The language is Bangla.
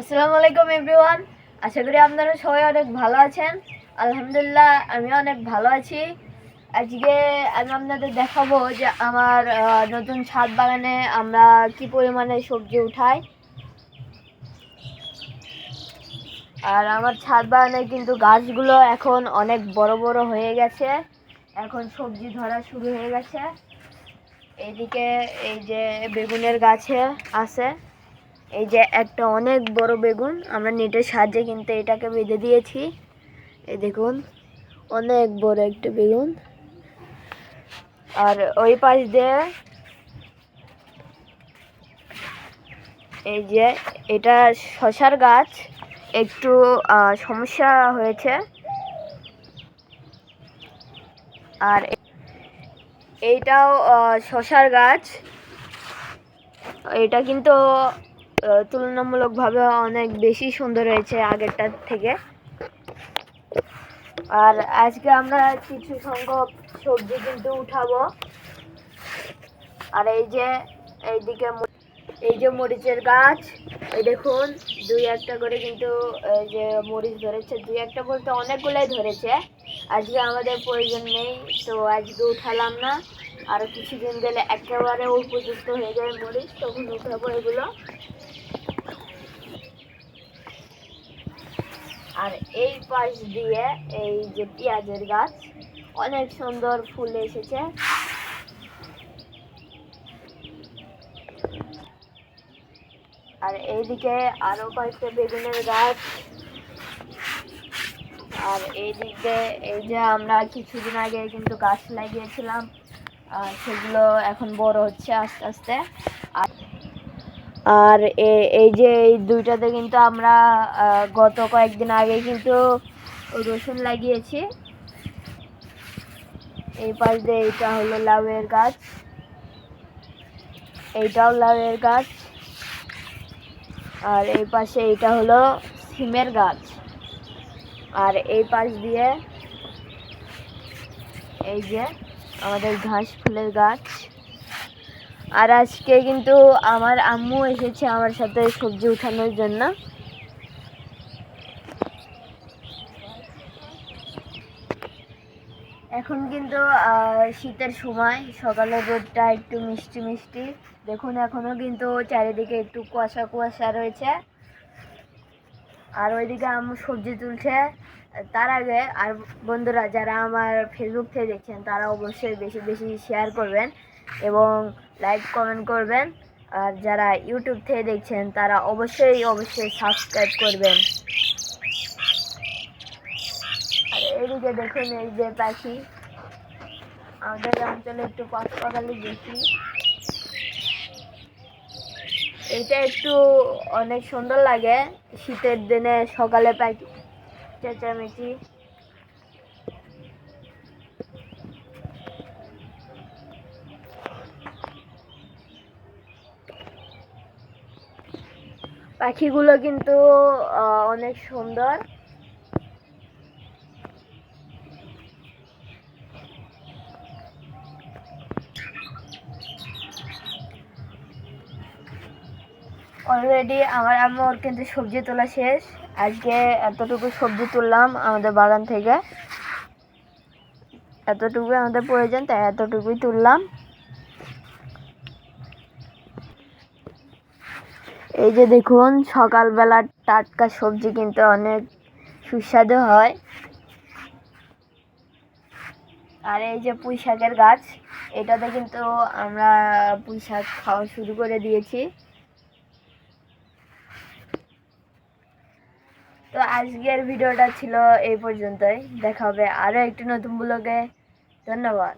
আসসালামু আলাইকুম এভরিওয়ান আশা করি আপনারা সবাই অনেক ভালো আছেন। আলহামদুলিল্লাহ আমি অনেক ভালো আছি। আজকে আমি আপনাদের দেখাবো যে আমার নতুন ছাদ বাগানে আমরা কি পরিমাণে সবজি উঠাই। আর আমার ছাদ বাগানে কিন্তু গাছগুলো এখন অনেক বড় বড় হয়ে গেছে। এখন সবজি ধরা শুরু হয়ে গেছে। এইদিকে এই যে বেগুনের গাছে আছে। এই যে একটা অনেক বড় বেগুন, আমরা নেটের সাহায্যে কিন্তু এটাকে বেঁধে দিয়েছি। এই দেখুন, অনেক বড় একটা বেগুন। আর ওই পাশ দিয়ে এই যে এটা শশার গাছ, একটু সমস্যা হয়েছে। আর এইটাও শশার গাছ। এটা কিন্তু তুলনামূলকভাবে অনেক বেশি সুন্দর হয়েছে আগেরটার থেকে। আর আজকে আমরা কিছু সংখ্যক সবজি কিন্তু উঠাবো। আর এই যে, এইদিকে এই যে মরিচের গাছ, এই দেখুন, দুই একটা করে কিন্তু, এই যে মরিচ ধরেছে। দুই একটা বলতে অনেকগুলোই ধরেছে। আজকে আমাদের প্রয়োজন নেই, তো আজকে উঠালাম না। আর কিছুদিন গেলে একেবারে উপযুক্ত হয়ে যাবে মরিচ, তখন উঠাবো এগুলো। আর এই পাশ দিয়ে এই যে পেঁয়াজের গাছ, অনেক সুন্দর ফুল এসেছে। আর এইদিকে আরও কয়েকটা বেগুনের গাছ। আর এই দিক দিয়ে এই যে আমরা কিছুদিন আগে কিন্তু গাছ লাগিয়েছিলাম, আর সেগুলো এখন বড় হচ্ছে আস্তে আস্তে। আর আর এই যে এই দুইটাতে কিন্তু আমরা গত কয়েকদিন আগে কিন্তু রসুন লাগিয়েছি। এই পাশ দিয়ে এইটা হলো লাউয়ের গাছ। এইটাও লাউয়ের গাছ। আর এই পাশে এইটা হলো সিমের গাছ। আর এই পাশ দিয়ে এই যে আমাদের ঘাস ফুলের গাছ। আর আজকে কিন্তু আমার আম্মু এসেছে আমার সাথে সবজি উঠানোর জন্য। এখন কিন্তু শীতের সময় সকালের রোদটা একটু মিষ্টি মিষ্টি। দেখুন, এখনও কিন্তু চারিদিকে একটু কুয়াশা কুয়াশা রয়েছে। আর ওইদিকে আম্মু সবজি তুলছে। তার আগে, আর বন্ধুরা, যারা আমার ফেসবুক থেকে দেখছেন, তারা অবশ্যই বেশি বেশি শেয়ার করবেন। এবং লাইক, কমেন্ট করবেন। আর যারা ইউটিউব থেকে দেখছেন, তারা অবশ্যই অবশ্যই সাবস্ক্রাইব করবেন। আর এদিকে দেখুন এই যে পাখি। আমাদের অঞ্চলে একটু পাখালি বেশি। এটা একটু অনেক সুন্দর লাগে। শীতের দিনে সকালে পাখি, চেঁচামেচি। পাখিগুলো কিন্তু অনেক সুন্দর। অলরেডি আমার আম্মুর কিন্তু সবজি তোলা শেষ। আজকে এতটুকু সবজি তুললাম আমাদের বাগান থেকে। এতটুকুই আমাদের প্রয়োজন, তাই এতটুকুই তুললাম। এই যে দেখুন, সকালবেলা টাটকা সবজি কিন্তু অনেক সুস্বাদু হয়। আর এই যে পুঁই শাকের গাছ, এটাতে কিন্তু আমরা পুঁই শাক খাওয়া শুরু করে দিয়েছি। তো আজকের ভিডিওটা ছিল এই পর্যন্তই। দেখা হবে আরও একটি নতুন ব্লগে। ধন্যবাদ।